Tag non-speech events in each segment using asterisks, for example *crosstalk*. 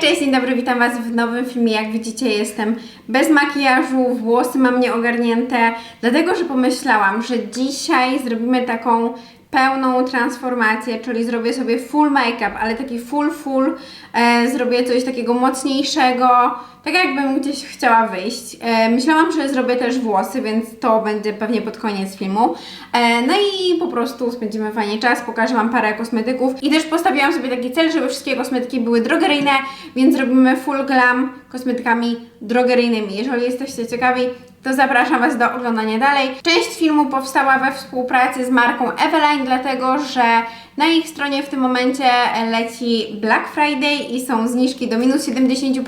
Cześć, dzień dobry, witam Was w nowym filmie. Jak widzicie, jestem bez makijażu, włosy mam nieogarnięte, dlatego że pomyślałam, że dzisiaj zrobimy taką pełną transformację, czyli zrobię sobie full make-up, ale taki full, full, e, zrobię coś takiego mocniejszego, tak jakbym gdzieś chciała wyjść. E, myślałam, że zrobię też włosy, więc to będzie pewnie pod koniec filmu. E, no i po prostu spędzimy fajnie czas, pokażę Wam parę kosmetyków i też postawiłam sobie taki cel, żeby wszystkie kosmetyki były drogeryjne, więc robimy full glam kosmetykami drogeryjnymi. Jeżeli jesteście ciekawi, to zapraszam Was do oglądania dalej. Część filmu powstała we współpracy z marką Eveline, dlatego że na ich stronie w tym momencie leci Black Friday i są zniżki do minus 70%,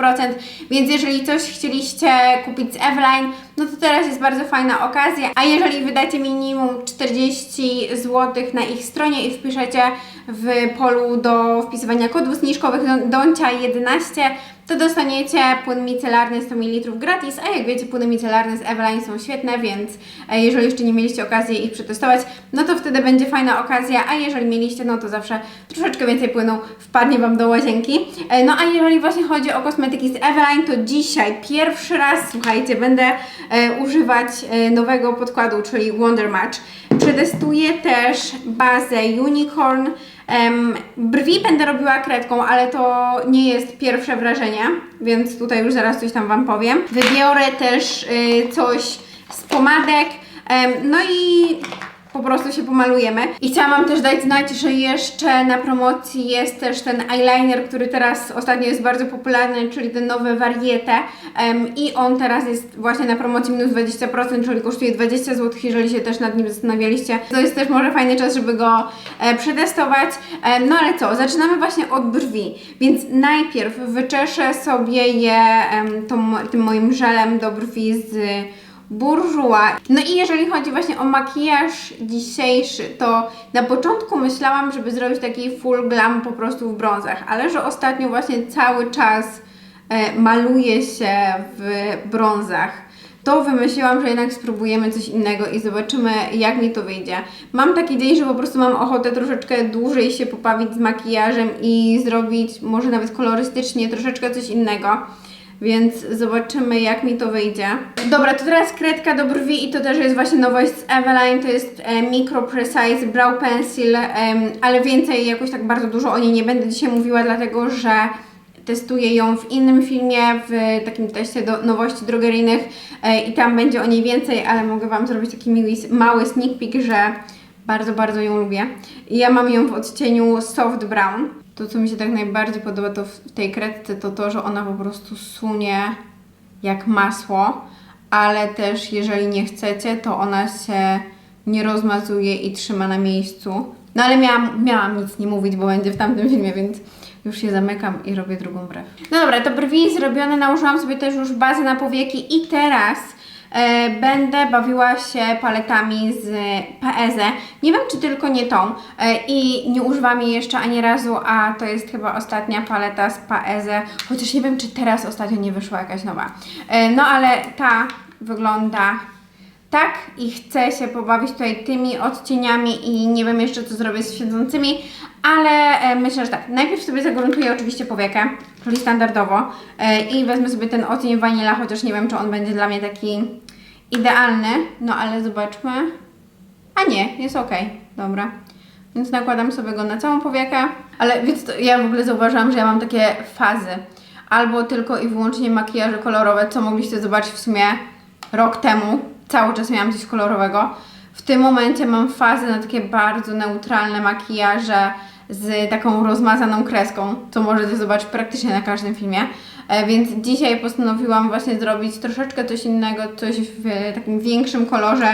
więc jeżeli coś chcieliście kupić z Eveline, no to teraz jest bardzo fajna okazja, a jeżeli wydacie minimum 40 zł na ich stronie i wpiszecie w polu do wpisywania kodów zniżkowych Doncia 11, to dostaniecie płyn micelarny 100 ml gratis, a jak wiecie, płyny micelarne z Eveline są świetne, więc e, jeżeli jeszcze nie mieliście okazji ich przetestować, no to wtedy będzie fajna okazja, a jeżeli mieliście, no to zawsze troszeczkę więcej płynu wpadnie Wam do łazienki. E, No a jeżeli właśnie chodzi o kosmetyki z Eveline, to dzisiaj pierwszy raz, słuchajcie, będę e, używać e, nowego podkładu, czyli Wonder Match. Przetestuję też bazę Unicorn. Brwi będę robiła kredką, ale to nie jest pierwsze wrażenie, więc tutaj już zaraz coś tam Wam powiem. Wybiorę też coś z pomadek, no i po prostu się pomalujemy. I chciałam Wam też dać znać, że jeszcze na promocji jest też ten eyeliner, który teraz ostatnio jest bardzo popularny, czyli ten nowy Variete em, i on teraz jest właśnie na promocji minus 20%, czyli kosztuje 20 zł, jeżeli się też nad nim zastanawialiście. To jest też może fajny czas, żeby go e, przetestować. Em, no ale co, zaczynamy właśnie od brwi, więc najpierw wyczeszę sobie je tą, tym moim żelem do brwi z burżuła. No i jeżeli chodzi właśnie o makijaż dzisiejszy, to na początku myślałam, żeby zrobić taki full glam po prostu w brązach, ale że ostatnio właśnie cały czas e, maluję się w brązach. To wymyśliłam, że jednak spróbujemy coś innego i zobaczymy, jak mi to wyjdzie. Mam taki dzień, że po prostu mam ochotę troszeczkę dłużej się popawić z makijażem i zrobić może nawet kolorystycznie troszeczkę coś innego. Więc zobaczymy, jak mi to wyjdzie. Dobra, to teraz kredka do brwi i to też jest właśnie nowość z Eveline. To jest e, Micro Precise Brow Pencil, em, ale więcej jakoś tak bardzo dużo o niej nie będę dzisiaj mówiła, dlatego że testuję ją w innym filmie, w takim teście do nowości drogeryjnych e, i tam będzie o niej więcej, ale mogę Wam zrobić taki miły, mały sneak peek, że bardzo, bardzo ją lubię. I ja mam ją w odcieniu Soft Brown. To, co mi się tak najbardziej podoba to w tej kredce, to to, że ona po prostu sunie jak masło, ale też jeżeli nie chcecie, to ona się nie rozmazuje i trzyma na miejscu. No ale miałam, miałam nic nie mówić, bo będzie w tamtym filmie, więc już się zamykam i robię drugą brew. No dobra, to brwi zrobione, nałożyłam sobie też już bazę na powieki i teraz będę bawiła się paletami z PEZE. Nie wiem, czy tylko nie tą e, i nie używam jej jeszcze ani razu, a to jest chyba ostatnia paleta z PEZE, chociaż nie wiem, czy teraz ostatnio nie wyszła jakaś nowa. E, no ale ta wygląda tak i chcę się pobawić tutaj tymi odcieniami i nie wiem jeszcze co zrobię z świecącymi, ale e, myślę, że tak. Najpierw sobie zagruntuję oczywiście powiekę, czyli standardowo e, i wezmę sobie ten odcień wanila, chociaż nie wiem czy on będzie dla mnie taki idealny, no ale zobaczmy. A nie, jest ok, dobra. Więc nakładam sobie go na całą powiekę, ale więc to, ja w ogóle zauważyłam, że ja mam takie fazy. Albo tylko i wyłącznie makijaże kolorowe, co mogliście zobaczyć w sumie rok temu. Cały czas miałam coś kolorowego. W tym momencie mam fazę na takie bardzo neutralne makijaże z taką rozmazaną kreską, co możecie zobaczyć praktycznie na każdym filmie. E, Więc dzisiaj postanowiłam właśnie zrobić troszeczkę coś innego, coś w takim większym kolorze.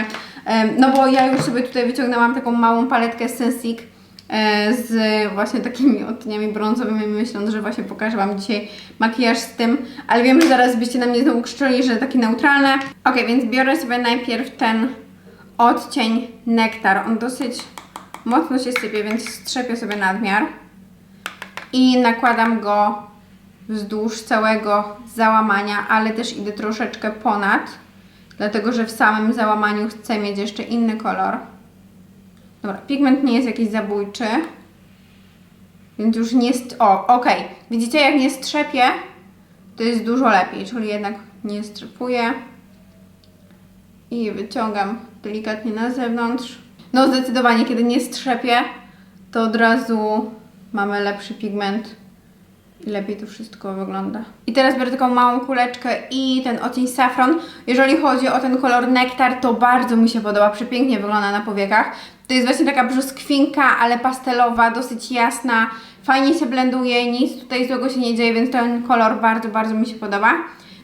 E, No bo ja już sobie tutaj wyciągnęłam taką małą paletkę Sensic z właśnie takimi odcieniami brązowymi, myśląc, że właśnie pokażę Wam dzisiaj makijaż z tym, ale wiem, że zaraz byście na mnie znowu krzyczeli, że taki neutralny. Ok, więc biorę sobie najpierw ten odcień nektar. On dosyć mocno się sypie, więc strzepię sobie nadmiar i nakładam go wzdłuż całego załamania, ale też idę troszeczkę ponad, dlatego że w samym załamaniu chcę mieć jeszcze inny kolor. Dobra, pigment nie jest jakiś zabójczy. Więc już nie... O, okej. Widzicie, jak nie strzepie, to jest dużo lepiej, czyli jednak nie strzepuję. I wyciągam delikatnie na zewnątrz. No zdecydowanie, kiedy nie strzepie, to od razu mamy lepszy pigment i lepiej to wszystko wygląda. I teraz biorę taką małą kuleczkę i ten odcień saffron. Jeżeli chodzi o ten kolor nektar, to bardzo mi się podoba, przepięknie wygląda na powiekach. To jest właśnie taka brzoskwinka, ale pastelowa, dosyć jasna, fajnie się blenduje, nic tutaj złego się nie dzieje, więc ten kolor bardzo, bardzo mi się podoba.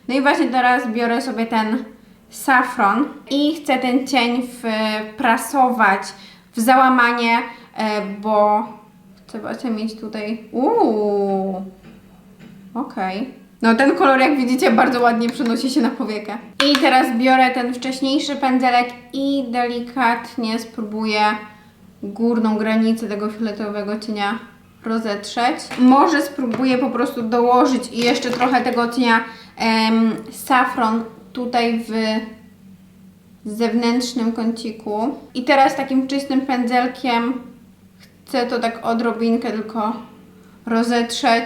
No i właśnie teraz biorę sobie ten saffron i chcę ten cień wprasować w załamanie, e, bo chcę właśnie mieć tutaj... Uuu, okej. No ten kolor, jak widzicie, bardzo ładnie przenosi się na powiekę. I teraz biorę ten wcześniejszy pędzelek i delikatnie spróbuję górną granicę tego fioletowego cienia rozetrzeć. Może spróbuję po prostu dołożyć i jeszcze trochę tego cienia em, saffron tutaj w zewnętrznym kąciku. I teraz takim czystym pędzelkiem chcę to tak odrobinkę tylko rozetrzeć,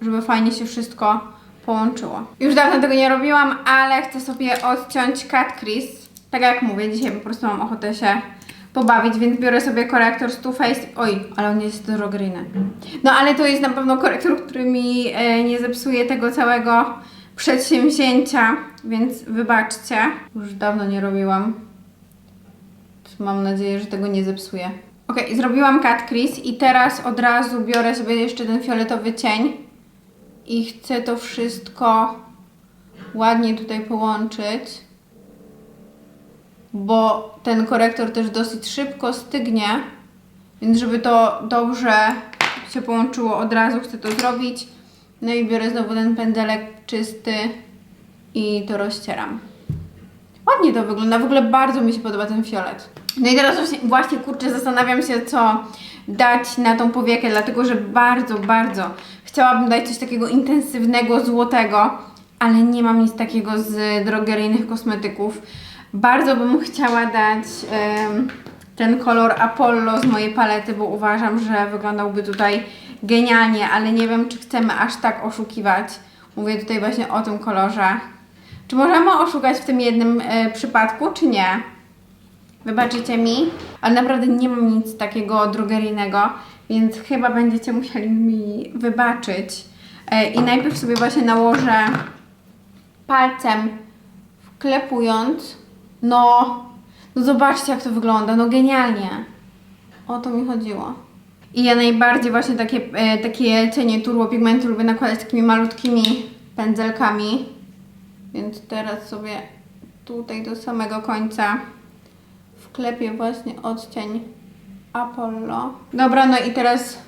żeby fajnie się wszystko połączyło. Już dawno tego nie robiłam, ale chcę sobie odciąć cut crease. Tak jak mówię, dzisiaj po prostu mam ochotę się pobawić, więc biorę sobie korektor z Too Faced. Oj, ale on jest drogeryjny. No ale to jest na pewno korektor, który mi e, nie zepsuje tego całego przedsięwzięcia, więc wybaczcie. Już dawno nie robiłam. Mam nadzieję, że tego nie zepsuję. Ok, zrobiłam cut crease i teraz od razu biorę sobie jeszcze ten fioletowy cień i chcę to wszystko ładnie tutaj połączyć, bo ten korektor też dosyć szybko stygnie, więc żeby to dobrze się połączyło od razu chcę to zrobić. No i biorę znowu ten pędzelek czysty i to rozcieram. Ładnie to wygląda, w ogóle bardzo mi się podoba ten fiolet. No i teraz właśnie, właśnie kurczę, zastanawiam się, co dać na tą powiekę, dlatego że bardzo, bardzo chciałabym dać coś takiego intensywnego, złotego, ale nie mam nic takiego z drogeryjnych kosmetyków. Bardzo bym chciała dać em, ten kolor Apollo z mojej palety, bo uważam, że wyglądałby tutaj genialnie, ale nie wiem, czy chcemy aż tak oszukiwać. Mówię tutaj właśnie o tym kolorze. Czy możemy oszukać w tym jednym e, przypadku, czy nie? Wybaczycie mi, ale naprawdę nie mam nic takiego drogeryjnego, więc chyba będziecie musieli mi wybaczyć. E, I najpierw sobie właśnie nałożę palcem wklepując. No, no zobaczcie jak to wygląda, no genialnie. O to mi chodziło. I ja najbardziej właśnie takie, e, takie cienie turbo pigmentu lubię nakładać takimi malutkimi pędzelkami. Więc teraz sobie tutaj do samego końca wklepię właśnie odcień Apollo. Dobra, no i teraz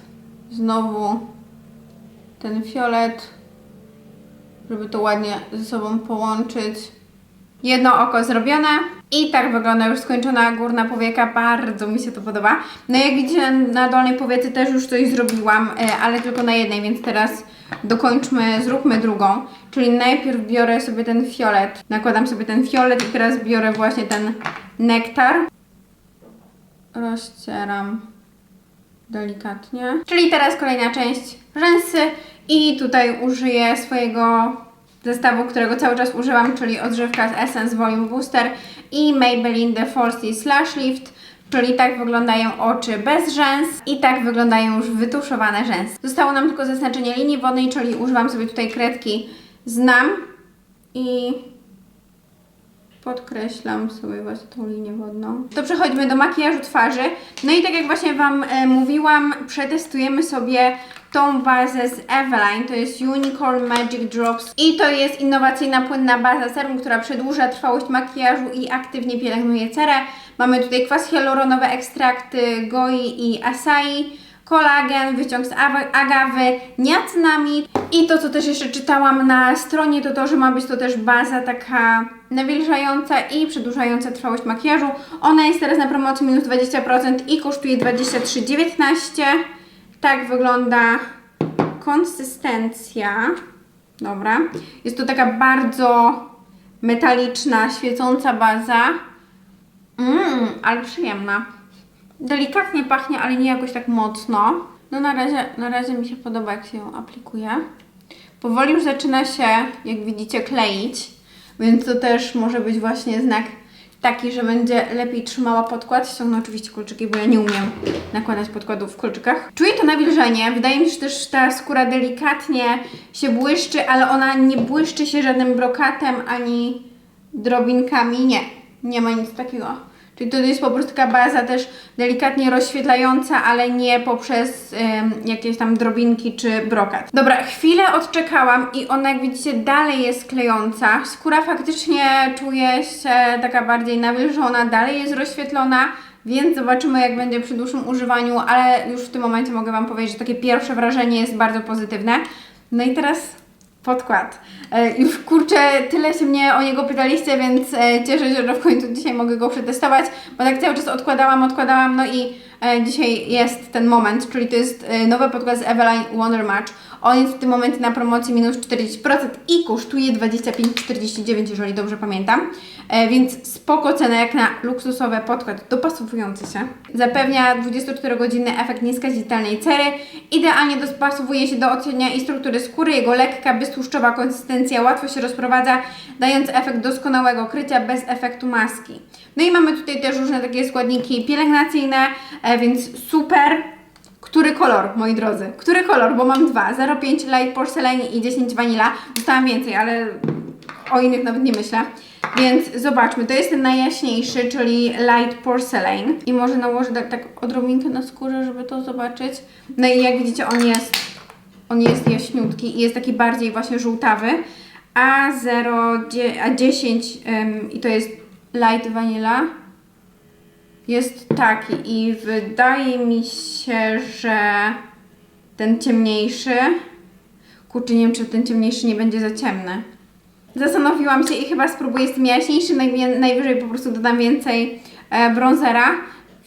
znowu ten fiolet, żeby to ładnie ze sobą połączyć. Jedno oko zrobione i tak wygląda już skończona górna powieka, bardzo mi się to podoba. No jak widzicie na dolnej powiece też już coś zrobiłam, e, ale tylko na jednej, więc teraz dokończmy, zróbmy drugą. Czyli najpierw biorę sobie ten fiolet, nakładam sobie ten fiolet i teraz biorę właśnie ten nektar. Rozcieram delikatnie. Czyli teraz kolejna część rzęsy i tutaj użyję swojego zestawu, którego cały czas używam, czyli odżywka z Essence Volume Booster i Maybelline The Falsy Slash Lift. Czyli tak wyglądają oczy bez rzęs i tak wyglądają już wytuszowane rzęsy. Zostało nam tylko zaznaczenie linii wodnej, czyli używam sobie tutaj kredki Znam i podkreślam sobie właśnie tą linię wodną. To przechodźmy do makijażu twarzy. No i tak jak właśnie Wam e, mówiłam, przetestujemy sobie tą bazę z Eveline, to jest Unicorn Magic Drops i to jest innowacyjna płynna baza serum, która przedłuża trwałość makijażu i aktywnie pielęgnuje cerę. Mamy tutaj kwas hialuronowy, ekstrakty goi i acai, kolagen, wyciąg z agawy, niacinamid i to, co też jeszcze czytałam na stronie, to to, że ma być to też baza taka nawilżająca i przedłużająca trwałość makijażu. Ona jest teraz na promocji minus 20% i kosztuje 23,19. Tak wygląda konsystencja. Dobra. Jest to taka bardzo metaliczna, świecąca baza. Mmm, ale przyjemna. Delikatnie pachnie, ale nie jakoś tak mocno. No na razie, na razie mi się podoba, jak się ją aplikuje. Powoli już zaczyna się, jak widzicie, kleić, więc to też może być właśnie znak taki, że będzie lepiej trzymała podkład. Ściągnę oczywiście kolczyki, bo ja nie umiem nakładać podkładów w kolczykach. Czuję to nawilżenie. Wydaje mi się, że też ta skóra delikatnie się błyszczy, ale ona nie błyszczy się żadnym brokatem ani drobinkami. Nie, nie ma nic takiego. Czyli to jest po prostu taka baza też delikatnie rozświetlająca, ale nie poprzez em, jakieś tam drobinki czy brokat. Dobra, chwilę odczekałam i ona jak widzicie dalej jest klejąca. Skóra faktycznie czuje się taka bardziej nawilżona, dalej jest rozświetlona, więc zobaczymy jak będzie przy dłuższym używaniu, ale już w tym momencie mogę Wam powiedzieć, że takie pierwsze wrażenie jest bardzo pozytywne. No i teraz podkład. E, już kurczę, tyle się mnie o niego pytaliście, więc e, cieszę się, że w końcu dzisiaj mogę go przetestować, bo tak cały czas odkładałam, odkładałam, no i dzisiaj jest ten moment, czyli to jest e, nowy podkład z Eveline Wonder Match. On jest w tym momencie na promocji minus 40% i kosztuje 25,49, jeżeli dobrze pamiętam. E, więc spoko cena jak na luksusowy podkład dopasowujący się. Zapewnia 24-godzinny efekt nieskazitelnej cery. Idealnie dopasowuje się do odcienia i struktury skóry. Jego lekka, beztłuszczowa konsystencja łatwo się rozprowadza, dając efekt doskonałego krycia bez efektu maski. No i mamy tutaj też różne takie składniki pielęgnacyjne, e, więc super. Który kolor, moi drodzy? Który kolor? Bo mam dwa. 0,5 Light Porcelain i 10 Vanilla. Dostałam więcej, ale o innych nawet nie myślę. Więc zobaczmy, to jest ten najjaśniejszy, czyli Light Porcelain. I może nałożę tak, tak odrobinkę na skórę, żeby to zobaczyć. No i jak widzicie, on jest, on jest jaśniutki i jest taki bardziej właśnie żółtawy. A 0, dzie- a 10 ym, i to jest Light Vanilla jest taki i wydaje mi się, że ten ciemniejszy, kurczę, nie wiem, czy ten ciemniejszy nie będzie za ciemny. Zastanowiłam się i chyba spróbuję z tym jaśniejszym, najwie- najwyżej po prostu dodam więcej e, bronzera,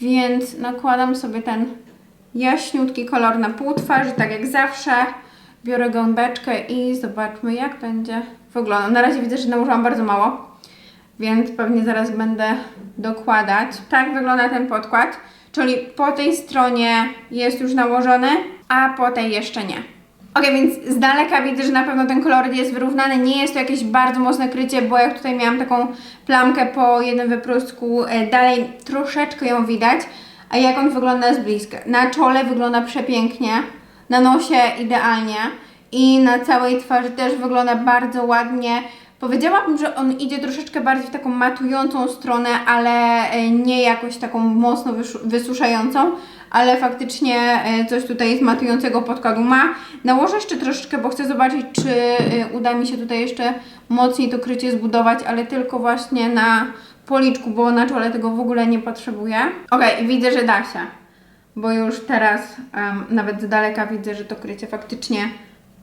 więc nakładam sobie ten jaśniutki kolor na pół twarzy, tak jak zawsze. Biorę gąbeczkę i zobaczmy jak będzie wyglądał. Na razie widzę, że nałożyłam bardzo mało, więc pewnie zaraz będę dokładać. Tak wygląda ten podkład, czyli po tej stronie jest już nałożony, a po tej jeszcze nie. Ok, więc z daleka widzę, że na pewno ten koloryt jest wyrównany. Nie jest to jakieś bardzo mocne krycie, bo jak tutaj miałam taką plamkę po jednym wyprostku, e, dalej troszeczkę ją widać. A jak on wygląda z bliska? Na czole wygląda przepięknie, na nosie idealnie i na całej twarzy też wygląda bardzo ładnie. Powiedziałabym, że on idzie troszeczkę bardziej w taką matującą stronę, ale e, nie jakoś taką mocno wysuszającą, ale faktycznie e, coś tutaj z matującego podkładu ma. Nałożę jeszcze troszeczkę, bo chcę zobaczyć, czy e, uda mi się tutaj jeszcze mocniej to krycie zbudować, ale tylko właśnie na policzku, bo na czole tego w ogóle nie potrzebuję. Okej, widzę, że da się, bo już teraz em, nawet z daleka widzę, że to krycie faktycznie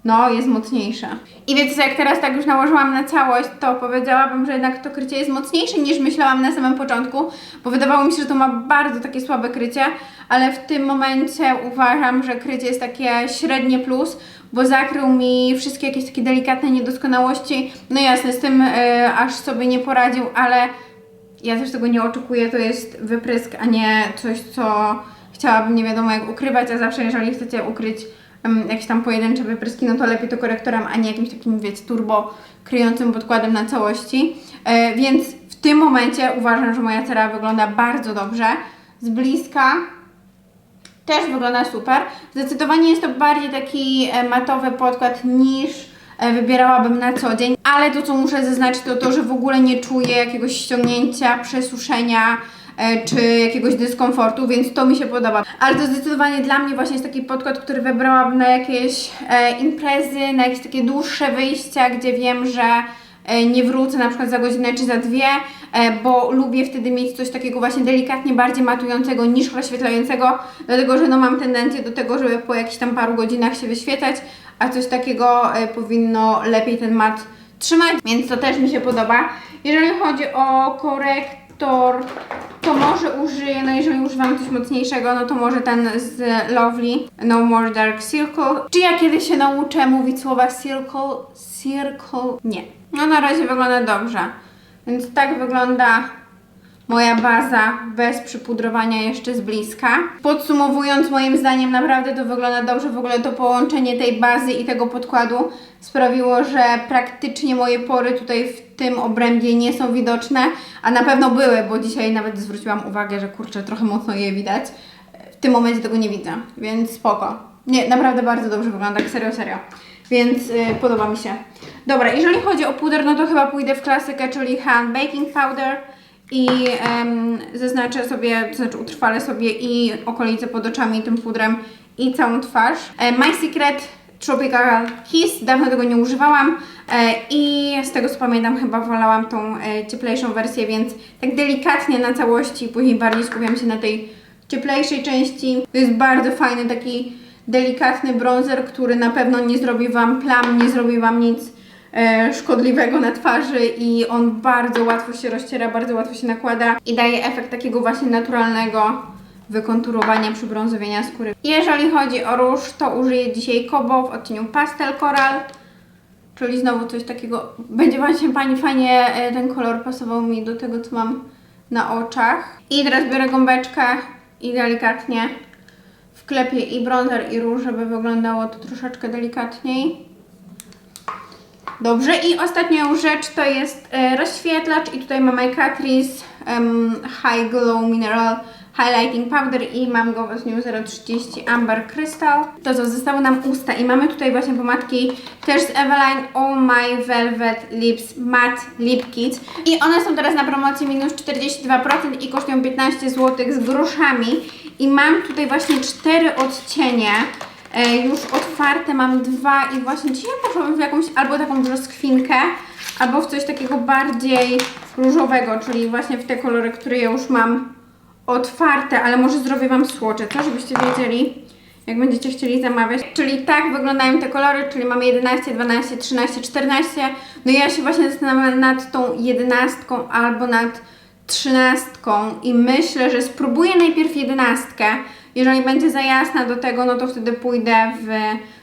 no, jest mocniejsze. I wiecie co, jak teraz tak już nałożyłam na całość, to powiedziałabym, że jednak to krycie jest mocniejsze niż myślałam na samym początku, bo wydawało mi się, że to ma bardzo takie słabe krycie, ale w tym momencie uważam, że krycie jest takie średnie plus, bo zakrył mi wszystkie jakieś takie delikatne niedoskonałości. No jasne, z tym e, aż sobie nie poradził, ale ja też tego nie oczekuję, to jest wyprysk, a nie coś, co chciałabym nie wiadomo jak ukrywać, a zawsze jeżeli chcecie ukryć jakieś tam pojedyncze wypryski, no to lepiej to korektorem, a nie jakimś takim, wiecie, turbo kryjącym podkładem na całości. E, więc w tym momencie uważam, że moja cera wygląda bardzo dobrze. Z bliska też wygląda super. Zdecydowanie jest to bardziej taki e, matowy podkład niż e, wybierałabym na co dzień, ale to co muszę zaznaczyć to to, że w ogóle nie czuję jakiegoś ściągnięcia, przesuszenia czy jakiegoś dyskomfortu, więc to mi się podoba. Ale to zdecydowanie dla mnie właśnie jest taki podkład, który wybrałabym na jakieś e, imprezy, na jakieś takie dłuższe wyjścia, gdzie wiem, że e, nie wrócę na przykład za godzinę czy za dwie, e, bo lubię wtedy mieć coś takiego właśnie delikatnie bardziej matującego niż rozświetlającego, dlatego że no mam tendencję do tego, żeby po jakichś tam paru godzinach się wyświetlać, a coś takiego e, powinno lepiej ten mat trzymać, więc to też mi się podoba. Jeżeli chodzi o to może użyję, no jeżeli używam coś mocniejszego, no to może ten z Lovely No More Dark Circle. Czy ja kiedyś się nauczę mówić słowa circle, circle? Nie. No na razie wygląda dobrze. Więc tak wygląda moja baza bez przypudrowania jeszcze z bliska. Podsumowując, moim zdaniem naprawdę to wygląda dobrze. W ogóle to połączenie tej bazy i tego podkładu sprawiło, że praktycznie moje pory tutaj w tym obrębie nie są widoczne, a na pewno były, bo dzisiaj nawet zwróciłam uwagę, że kurczę, trochę mocno je widać. W tym momencie tego nie widzę, więc spoko. Nie, naprawdę bardzo dobrze wygląda, tak serio, serio. Więc y, podoba mi się. Dobra, jeżeli chodzi o puder, no to chyba pójdę w klasykę, czyli hand baking powder i zaznaczę sobie, to znaczy utrwalę sobie i okolice pod oczami tym pudrem i całą twarz. E, My Secret Tropical Kiss, dawno tego nie używałam e, i z tego co pamiętam chyba wolałam tą e, cieplejszą wersję, więc tak delikatnie na całości, później bardziej skupiam się na tej cieplejszej części. To jest bardzo fajny taki delikatny bronzer, który na pewno nie zrobi Wam plam, nie zrobi Wam nic e, szkodliwego na twarzy i on bardzo łatwo się rozciera, bardzo łatwo się nakłada i daje efekt takiego właśnie naturalnego wykonturowania, przybrązowienia skóry. Jeżeli chodzi o róż, to użyję dzisiaj Kobo w odcieniu Pastel Coral, czyli znowu coś takiego, będzie właśnie Pani fajnie e, ten kolor pasował mi do tego, co mam na oczach. I teraz biorę gąbeczkę i delikatnie wklepię i bronzer i róż, żeby wyglądało to troszeczkę delikatniej. Dobrze, i ostatnią rzecz to jest e, rozświetlacz i tutaj mamy Catrice em, High Glow Mineral Highlighting Powder i mam go w dniu 030 Amber Crystal. To co, zostały nam usta. I mamy tutaj właśnie pomadki też z Eveline. Oh My Velvet Lips Matte Lip Kit. I one są teraz na promocji minus 42% i kosztują 15 zł z groszami. I mam tutaj właśnie cztery odcienie. E, już otwarte mam dwa i właśnie dzisiaj poszłam w jakąś albo taką brzoskwinkę, albo w coś takiego bardziej różowego, czyli właśnie w te kolory, które ja już mam otwarte, ale może zrobię Wam słocze, co? Żebyście wiedzieli, jak będziecie chcieli zamawiać. Czyli tak wyglądają te kolory, czyli mamy 11, 12, 13, 14. No ja się właśnie zastanawiam nad tą jedenastką albo nad trzynastką i myślę, że spróbuję najpierw jedenastkę. Jeżeli będzie za jasna do tego, no to wtedy pójdę w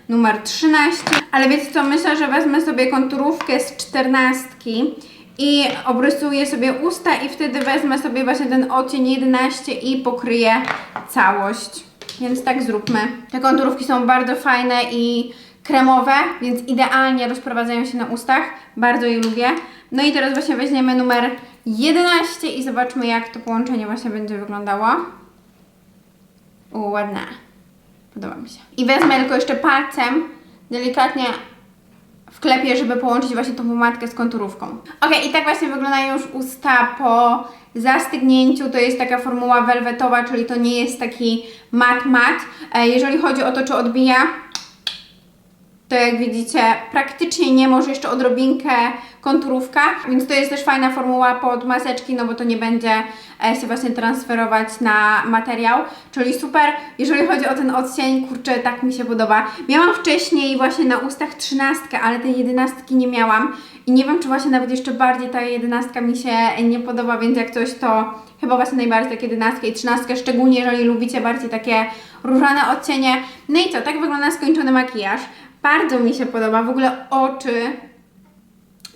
numer 13. Ale wiecie co, myślę, że wezmę sobie konturówkę z czternastki i obrysuję sobie usta i wtedy wezmę sobie właśnie ten odcień 11 i pokryję całość. Więc tak zróbmy. Te konturówki są bardzo fajne i kremowe, więc idealnie rozprowadzają się na ustach. Bardzo je lubię. No i teraz właśnie weźmiemy numer 11 i zobaczmy jak to połączenie właśnie będzie wyglądało. U, ładne. Podoba mi się. I wezmę tylko jeszcze palcem, delikatnie wklepię, żeby połączyć właśnie tą pomadkę z konturówką. Ok, i tak właśnie wyglądają już usta po zastygnięciu. To jest taka formuła welwetowa, czyli to nie jest taki mat mat. E, Jeżeli chodzi o to, czy odbija, to jak widzicie praktycznie nie, może jeszcze odrobinkę konturówka, więc to jest też fajna formuła pod maseczki, no bo to nie będzie e, się właśnie transferować na materiał, czyli super. Jeżeli chodzi o ten odcień, kurczę, tak mi się podoba. Miałam wcześniej właśnie na ustach trzynastkę, ale tej jedenastki nie miałam i nie wiem, czy właśnie nawet jeszcze bardziej ta jedenastka mi się nie podoba, więc jak coś to chyba właśnie najbardziej tak jedenastkę i trzynastkę, szczególnie jeżeli lubicie bardziej takie różane odcienie. No i co, tak wygląda skończony makijaż. Bardzo mi się podoba, w ogóle oczy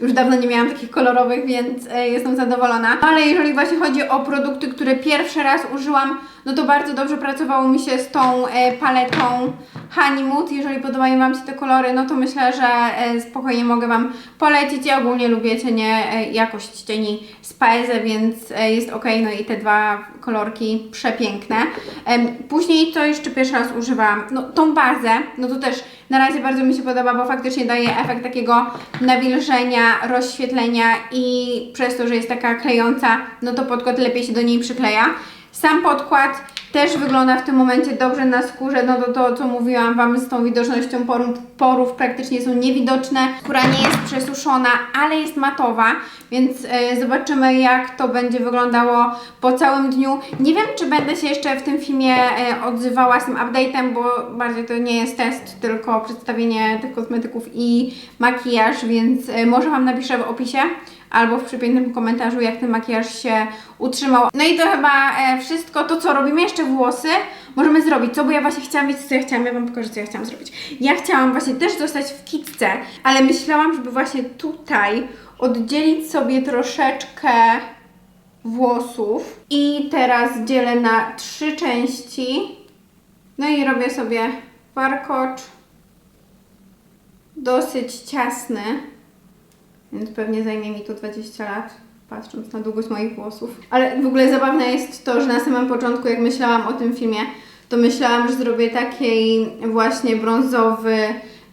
już dawno nie miałam takich kolorowych, więc e, jestem zadowolona. Ale jeżeli właśnie chodzi o produkty, które pierwszy raz użyłam, no to bardzo dobrze pracowało mi się z tą e, paletą Honey Mood. Jeżeli podobają Wam się te kolory, no to myślę, że e, spokojnie mogę Wam polecić. Ja ogólnie lubię cienie, jakość cieni z Paese, więc jest ok. No i te dwa kolorki przepiękne. Później co jeszcze pierwszy raz używałam? No tą bazę, no to też na razie bardzo mi się podoba, bo faktycznie daje efekt takiego nawilżenia, rozświetlenia i przez to, że jest taka klejąca, no to podkład lepiej się do niej przykleja. Sam podkład też wygląda w tym momencie dobrze na skórze, no to to, co mówiłam Wam z tą widocznością porów, porów praktycznie są niewidoczne. Skóra nie jest przesuszona, ale jest matowa, więc e, zobaczymy jak to będzie wyglądało po całym dniu. Nie wiem, czy będę się jeszcze w tym filmie e, odzywała z tym update'em, bo bardziej to nie jest test, tylko przedstawienie tych kosmetyków i makijaż, więc e, może Wam napiszę w opisie albo w przypiętym komentarzu, jak ten makijaż się utrzymał. No i to chyba e, wszystko. To, co robimy jeszcze włosy, możemy zrobić. Co, bo ja właśnie chciałam, wiecie co ja chciałam? Ja Wam pokażę, co ja chciałam zrobić. Ja chciałam właśnie też zostać w kitce, ale myślałam, żeby właśnie tutaj oddzielić sobie troszeczkę włosów. I teraz dzielę na trzy części. No i robię sobie warkocz dosyć ciasny, więc pewnie zajmie mi to 20 lat, patrząc na długość moich włosów. Ale w ogóle zabawne jest to, że na samym początku, jak myślałam o tym filmie, to myślałam, że zrobię taki właśnie brązowy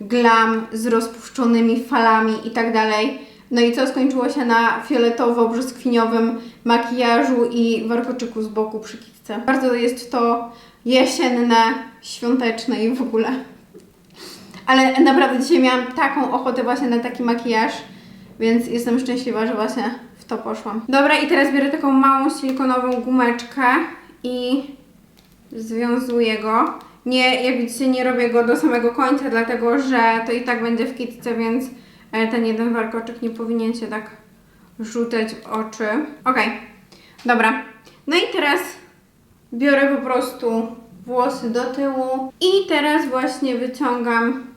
glam z rozpuszczonymi falami i tak dalej. No i co skończyło się na fioletowo-brzoskwiniowym makijażu i warkoczyku z boku przy kitce. Bardzo jest to jesienne, świąteczne i w ogóle. Ale naprawdę dzisiaj miałam taką ochotę właśnie na taki makijaż, więc jestem szczęśliwa, że właśnie w to poszłam. Dobra, i teraz biorę taką małą silikonową gumeczkę i związuję go. Nie, jak widzicie, nie robię go do samego końca, dlatego że to i tak będzie w kitce, więc e, ten jeden warkoczyk nie powinien się tak rzucać w oczy. Okej, dobra. No i teraz biorę po prostu włosy do tyłu i teraz właśnie wyciągam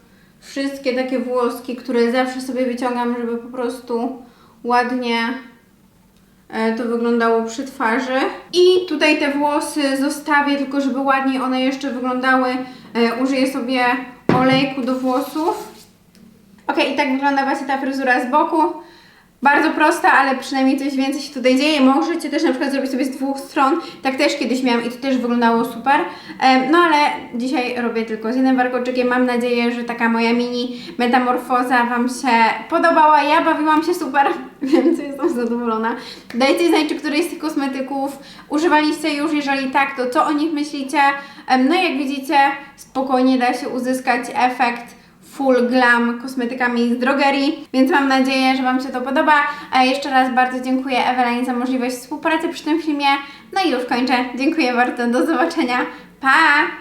wszystkie takie włoski, które zawsze sobie wyciągam, żeby po prostu ładnie e, to wyglądało przy twarzy. I tutaj te włosy zostawię, tylko żeby ładniej one jeszcze wyglądały. E, Użyję sobie olejku do włosów. Ok, i tak wygląda właśnie ta fryzura z boku. Bardzo prosta, ale przynajmniej coś więcej się tutaj dzieje. Możecie też na przykład zrobić sobie z dwóch stron. Tak też kiedyś miałam i to też wyglądało super. No ale dzisiaj robię tylko z jednym warkoczykiem. Mam nadzieję, że taka moja mini metamorfoza Wam się podobała. Ja bawiłam się super, *laughs* więc jestem zadowolona. Dajcie znać, czy któryś z tych kosmetyków używaliście już. Jeżeli tak, to co o nich myślicie? No i jak widzicie, spokojnie da się uzyskać efekt full glam kosmetykami z drogerii, więc mam nadzieję, że Wam się to podoba. A jeszcze raz bardzo dziękuję Ewelanie za możliwość współpracy przy tym filmie. No i już kończę. Dziękuję bardzo, do zobaczenia. Pa!